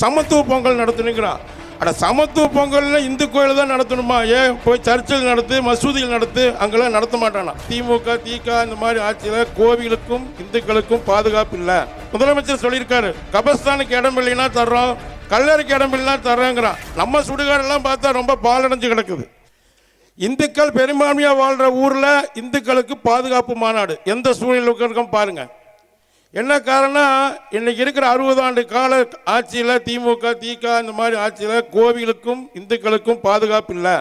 சமத்துவ பொங்கல் நடத்தணுங்கிறான் அட சமத்துவ பொங்கல்ல இந்து கோயில் தான் நடத்தணுமா? ஏன் போய் சர்ச்சில் நடத்து மசூதியில் நடத்து அங்கெல்லாம் நடத்த மாட்டானா? திமுக திக இந்த மாதிரி ஆட்சியில் கோவிலுக்கும் இந்துக்களுக்கும் பாதுகாப்பு இல்லை. முதலமைச்சர் சொல்லியிருக்காரு கபஸ்தானுக்கு இடம் இல்லைன்னா தர்றோம் கல்லறைக்கு இடம் இல்லைன்னா தர்றோங்கிறான் நம்ம சுடுகாடெல்லாம் பார்த்தா ரொம்ப பாலடைஞ்சு கிடக்குது. இந்துக்கள் பெரும்பான்மையாக வாழ்கிற ஊரில் இந்துக்களுக்கு பாதுகாப்பு மாநாடு. எந்த சூழ்நிலை இருக்கும் பாருங்கள் என்ன காரணம் இன்னைக்கு இருக்கிற அறுபது ஆண்டு கால ஆட்சியில் திமுக திக இந்த மாதிரி ஆட்சியில் கோவிலுக்கும் இந்துக்களுக்கும் பாதுகாப்பு இல்லை.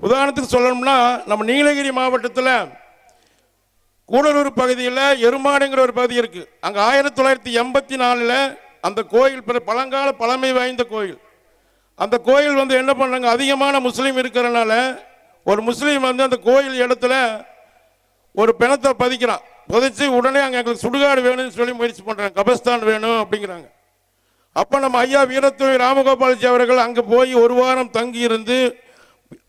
உதாரணத்துக்கு சொல்லணும்னா நம்ம நீலகிரி மாவட்டத்தில் கூடலூர் பகுதியில் எருமாடுங்கிற ஒரு பகுதி இருக்குது அங்கே ஆயிரத்தி தொள்ளாயிரத்தி எண்பத்தி நாலில் அந்த கோயில் பிற- பழங்கால பழமை வாய்ந்த கோயில். அந்த கோயில் வந்து என்ன பண்ணாங்க அதிகமான முஸ்லீம் இருக்கிறனால ஒரு முஸ்லீம் வந்து அந்த கோயில் இடத்துல ஒரு பிணத்தை பதிக்கிறான் புதைச்சு உடனே அங்கே எங்களுக்கு சுடுகாடு வேணும்னு சொல்லி முயற்சி பண்ணுறாங்க கபஸ்தான் வேணும் அப்படிங்கிறாங்க. அப்போ நம்ம ஐயா வீரத்துறை ராமகோபால்ஜி அவர்கள் அங்கே போய் ஒரு வாரம் தங்கி இருந்து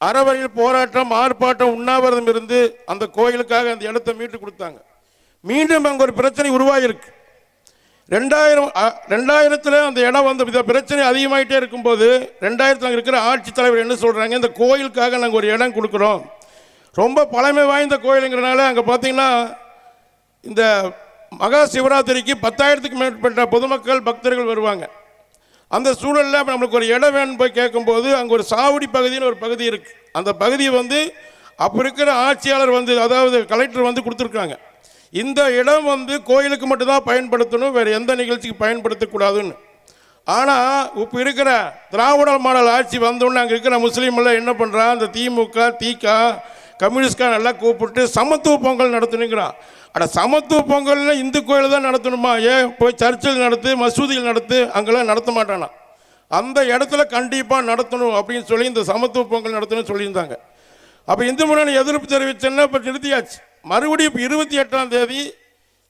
அறவழியில் போராட்டம் ஆர்ப்பாட்டம் உண்ணாவிரதம் இருந்து அந்த கோயிலுக்காக அந்த இடத்த மீட்டு கொடுத்தாங்க. மீண்டும் அங்கே ஒரு பிரச்சனை உருவாகியிருக்கு ரெண்டாயிரம் ரெண்டாயிரத்தில் அந்த இடம் வந்து இந்த பிரச்சனை அதிகமாயிட்டே இருக்கும்போது ரெண்டாயிரத்தில் அங்கே இருக்கிற ஆட்சித் தலைவர் என்ன சொல்கிறாங்க இந்த கோயிலுக்காக நாங்கள் ஒரு இடம் கொடுக்குறோம். ரொம்ப பழமை வாய்ந்த கோயிலுங்கிறனால அங்கே பார்த்தீங்கன்னா இந்த மகா சிவராத்திரிக்கு பத்தாயிரத்துக்கு மேற்பட்ட பொதுமக்கள் பக்தர்கள் வருவாங்க. அந்த சூழலில் நம்மளுக்கு ஒரு இடம் வேணும்னு போய் கேட்கும்போது அங்கே ஒரு சாவடி பகுதின்னு ஒரு பகுதி இருக்குது அந்த பகுதியை வந்து அப்போ இருக்கிற ஆட்சியாளர் வந்து அதாவது கலெக்டர் வந்து கொடுத்துருக்காங்க. இந்த இடம் வந்து கோயிலுக்கு மட்டும்தான் பயன்படுத்தணும் வேறு எந்த நிகழ்ச்சிக்கு பயன்படுத்தக்கூடாதுன்னு ஆனால் இப்போ இருக்கிற திராவிட மாடல் ஆட்சி வந்தோடனே அங்கே இருக்கிற முஸ்லீம்லாம் என்ன பண்ணுறான் அந்த திமுக தீக்கா கம்யூனிஸ்ட்கார எல்லாம் கூப்பிட்டு சமத்துவ பொங்கல் நடத்தணுங்கிறான் அட சமத்துவ பொங்கல்ல இந்து கோயில் தான் நடத்தணுமா? ஏன் போய் சர்ச்சில் நடத்து மசூதியில் நடத்து அங்கெல்லாம் நடத்த மாட்டானா? அந்த இடத்துல கண்டிப்பாக நடத்தணும் அப்படின்னு சொல்லி இந்த சமத்துவ பொங்கல் நடத்தணும்னு சொல்லியிருந்தாங்க. அப்போ இந்து முன்னணி எதிர்ப்பு தெரிவிச்சேன்னா இப்போ நிறுத்தியாச்சு. மறுபடியும் இப்போ இருபத்தி எட்டாம் தேதி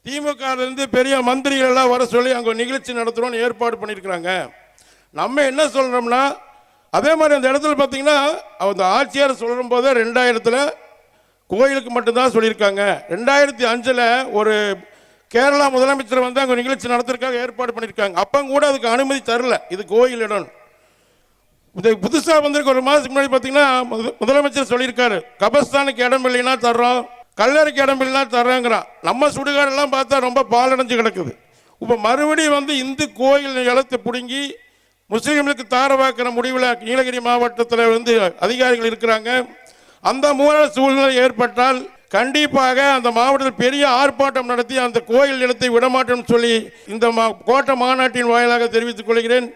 திமுகலேருந்து பெரிய மந்திரிகள் எல்லாம் வர சொல்லி அங்கே நிகழ்ச்சி நடத்துகிறோன்னு ஏற்பாடு பண்ணியிருக்கிறாங்க. நம்ம என்ன சொல்கிறோம்னா அதே மாதிரி அந்த இடத்துல பார்த்தீங்கன்னா அந்த ஆட்சியார் சொல்லும் போதே ரெண்டாயிரத்தில் கோயிலுக்கு மட்டும்தான் சொல்லியிருக்காங்க. ரெண்டாயிரத்தி அஞ்சில் ஒரு கேரளா முதலமைச்சர் வந்து அங்கே நிகழ்ச்சி நடத்துறதுக்காக ஏற்பாடு பண்ணியிருக்காங்க. அப்போ கூட அதுக்கு அனுமதி தரல. இது கோயில் இடம். இது புதுசாக வந்திருக்க ஒரு மாதத்துக்கு முன்னாடி பார்த்தீங்கன்னா முத- முதலமைச்சர் சொல்லியிருக்காரு. கபஸ்தானுக்கு இடம் இல்லைன்னா தர்றோம். கல்லறைக்கு இடம் இல்லைன்னா தர்றோங்கிறான். நம்ம சுடுகாடெல்லாம் பார்த்தா ரொம்ப பாலடைஞ்சு கிடக்குது. இப்போ மறுபடியும் வந்து இந்து கோயில் நிலத்தை பிடுங்கி முஸ்லீம்களுக்கு தாரவாக்கிற முடிவில் நீலகிரி மாவட்டத்தில் வந்து அதிகாரிகள் இருக்கிறாங்க. அந்த மூல சூழ்நிலை ஏற்பட்டால் கண்டிப்பாக அந்த மாவட்டத்தில் பெரிய ஆர்ப்பாட்டம் நடத்தி அந்த கோயில் நிலத்தை விடமாட்டோம்னு சொல்லி இந்த மா கோட்டை மாநாட்டின் வாயிலாக தெரிவித்துக் கொள்கிறேன்.